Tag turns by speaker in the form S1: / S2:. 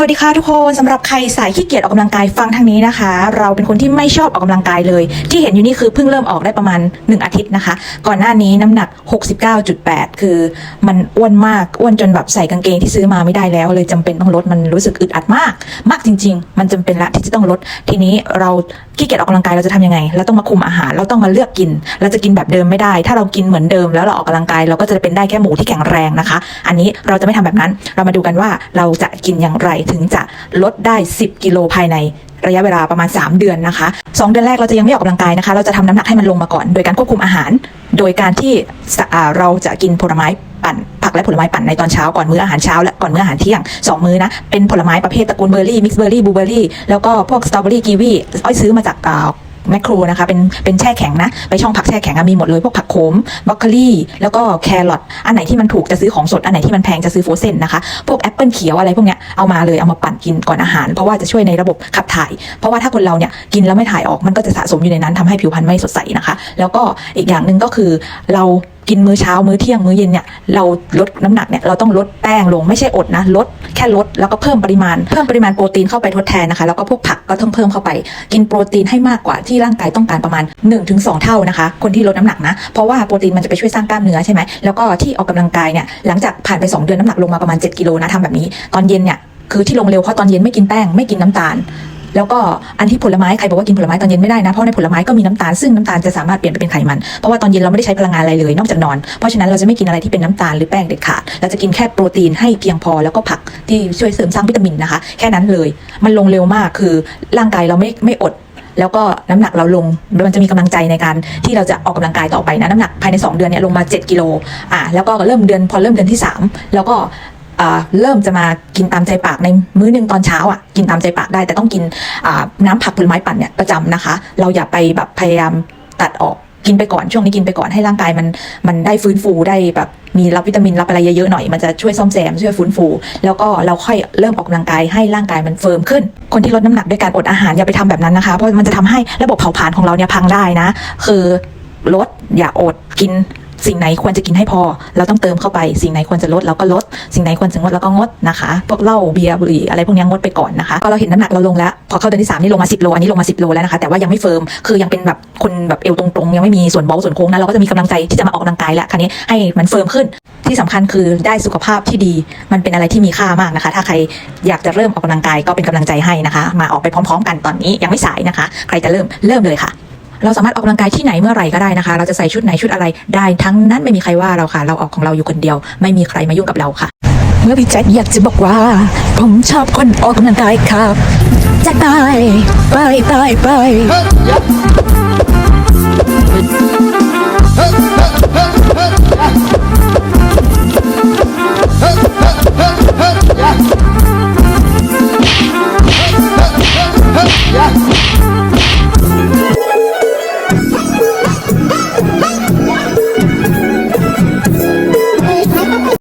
S1: สวัสดีค่ะทุกคนสำหรับใครสายขี้เกียจออกกำลังกายฟังทางนี้นะคะ เราเป็นคนที่ไม่ชอบออกกำลังกายเลย ที่เห็นอยู่นี่คือเพิ่งเริ่มออกได้ประมาณ 1 อาทิตย์นะคะ ก่อนหน้านี้น้ำหนัก 69.8 คือมันอ้วนมากอ้วนจนแบบใส่กางเกงที่ซื้อมาไม่ได้แล้ว เลยจำเป็นต้องลดมันรู้สึกอึดอัดมาก มากจริง ๆ มันจำเป็นละที่จะต้องลด ทีนี้เราขี้เกียจออกกำลังกายเราจะทำยังไงเราต้องมาคุมอาหารเราต้องมาเลือกกิน เราจะกินแบบเดิมไม่ได้ ถ้าเรากินเหมือนเดิม แล้วเราออกกำลังกายเราก็จะเป็นได้แค่หมูที่แข็งแรงนะคะ อันนี้เราจะไม่ทำแบบนั้น เรามาดูกันว่าเราจะกินอย่างไรถึงจะลดได้ 10 กิโลภายในระยะเวลาประมาณ 3 เดือนนะคะ 2 เดือนแรกเราจะยังไม่ออกกำลังกายนะคะ เราจะทำน้ำหนักให้มันลงมาก่อน โดยการควบคุมอาหาร โดยการที่เราจะกินผลไม้ปั่นผักและผลไม้ปั่นในตอนเช้าก่อนมื้ออาหารเช้าและก่อนมื้ออาหารเที่ยง 2 มื้อนะเป็นผลไม้ประเภทตระกูลเบอร์รี่มิกซ์เบอร์รี่บลูเบอร์รี่แล้วก็พวกสตรอเบอรี่กีวีอ้อยซื้อมาจากอ่า แมคโครนะคะเป็นเป็นแช่แข็งนะ ไปช่องผักแช่แข็งมีหมดเลยพวกผักโขมบรอกโคลีแล้วก็แครอทอันไหนที่มันถูกจะซื้อของสดอันไหนที่มันแพงจะซื้อโฟรเซนนะคะพวกแอปเปิลเขียวอะไรพวกเนี้ยเอามาเลยเอามาปั่นกินก่อนอาหาร เพราะว่าจะช่วยในระบบขับถ่าย เพราะว่าถ้าคนเราเนี่ยกินแล้วไม่ถ่ายออกมันก็จะสะสมอยู่ในนั้นทำให้ผิวพรรณไม่สดใสนะคะ แล้วก็อีกอย่างหนึ่งก็คือเรา กินมื้อเช้ามื้อเที่ยงมื้อเย็นเนี่ยเราลดน้ำหนักเนี่ยเราต้องลดแป้งลงไม่ใช่อดนะลดแค่ลดแล้วก็เพิ่มปริมาณเพิ่มปริมาณโปรตีนเข้าไปทดแทนนะคะแล้วก็พวกผักก็ต้องเพิ่มเข้าไป กินโปรตีนให้มากกว่าที่ร่างกายต้องการประมาณ 1-2 เท่านะคะ คนที่ลดน้ำหนักนะเพราะว่าโปรตีนมันจะไปช่วยสร้างกล้ามเนื้อใช่ไหมแล้วก็ที่ออกกำลังกายเนี่ยหลังจากผ่านไป 2 เดือนน้ำหนักลงมาประมาณ 7 กิโลนะทำแบบนี้ ตอนเย็นเนี่ยคือที่ลงเร็วเพราะตอนเย็นไม่กินแป้งไม่กินน้ำตาล แล้วก็อันที่ผลไม้ใครบอกว่ากินผลไม้ตอนเย็นไม่ได้นะเพราะในผลไม้ก็มีน้ำตาลซึ่งน้ำตาลจะสามารถเปลี่ยนไปเป็นไขมันเพราะว่าตอนเย็นเราไม่ได้ใช้พลังงานอะไรเลยนอกจากนอน เพราะฉะนั้นเราจะไม่กินอะไรที่เป็นน้ำตาลหรือแป้งเด็ดขาดเราจะกินแค่โปรตีนให้เพียงพอแล้วก็ผักที่ช่วยเสริมสร้างวิตามินนะคะ แค่นั้นเลย มันลงเร็วมากคือร่างกายเราไม่ไม่อดแล้วก็น้ำหนักเราลง มันจะมีกำลังใจในการที่เราจะออกกำลังกายต่อไปนะ น้ำหนักภายใน 2 เดือนเนี่ยลงมา 7 กิโล อ่าแล้วก็เริ่มเดือนพอเริ่มเดือนที่ 3 แล้วก็ เริ่มจะมากินตามใจปากในมื้อหนึ่งตอนเช้าอะกินตามใจปากได้ แต่ต้องกินน้ำผักผลไม้ปั่นเนี่ยประจำนะคะ เราอย่าไปแบบพยายามตัดออกกินไปก่อนช่วงนี้กินไปก่อนให้ร่างกายมันมันได้ฟื้นฟูได้แบบมีรับวิตามินรับอะไรเยอะๆหน่อยมันจะช่วยซ่อมแซมช่วยฟื้นฟู แล้วก็เราค่อยเริ่มออกกำลังกายให้ร่างกายมันเฟิร์มขึ้น คนที่ลดน้ำหนักด้วยการอดอาหารอย่าไปทำแบบนั้นนะคะเพราะมันจะทำให้ระบบเผาผลาญของเราเนี่ยพังได้นะ คือลดอย่าอดกิน สิ่งไหนควรจะกินให้พอ เราต้องเติมเข้าไป สิ่งไหนควรจะลดเราก็ลด สิ่งไหนควรจะงดเราก็งดนะคะพวกเหล้าเบียร์บุหรี่อะไรพวกนี้งดไปก่อนนะคะก็เราเห็นน้ำหนักเราลงแล้ว พอเข้าเดือนที่สามนี่ลงมา 10 โลอันนี้ลงมา 10 โลแล้วนะคะแต่ว่ายังไม่เฟิร์มคือยังเป็นแบบคนแบบเอวตรงๆ ยังไม่มีส่วนเบาส่วนโค้งนะเราก็จะมีกำลังใจที่จะมาออกกำลังกายแล้วคราวนี้ให้มันเฟิร์มขึ้นที่สำคัญคือได้สุขภาพที่ดี มันเป็นอะไรที่มีค่ามากนะคะ ถ้าใครอยากจะเริ่มออกกำลังกายก็เป็นกำลังใจให้นะคะ มาออกไปพร้อม ๆ กันตอนนี้ยังไม่สายนะคะ ใครจะเริ่มเริ่มเลยค่ะ เราสามารถออกกำลังกายที่ไหนเมื่อไหร่ก็ได้นะคะ เราจะใส่ชุดไหนชุดอะไรได้ทั้งนั้นไม่มีใครว่าเราค่ะ เราออกของเราอยู่คนเดียว ไม่มีใครมายุ่งกับเราค่ะ
S2: เมื่อพี่แจ็คอยากจะบอกว่า ผมชอบคนออกกำลังกายครับจะตายไปไปไป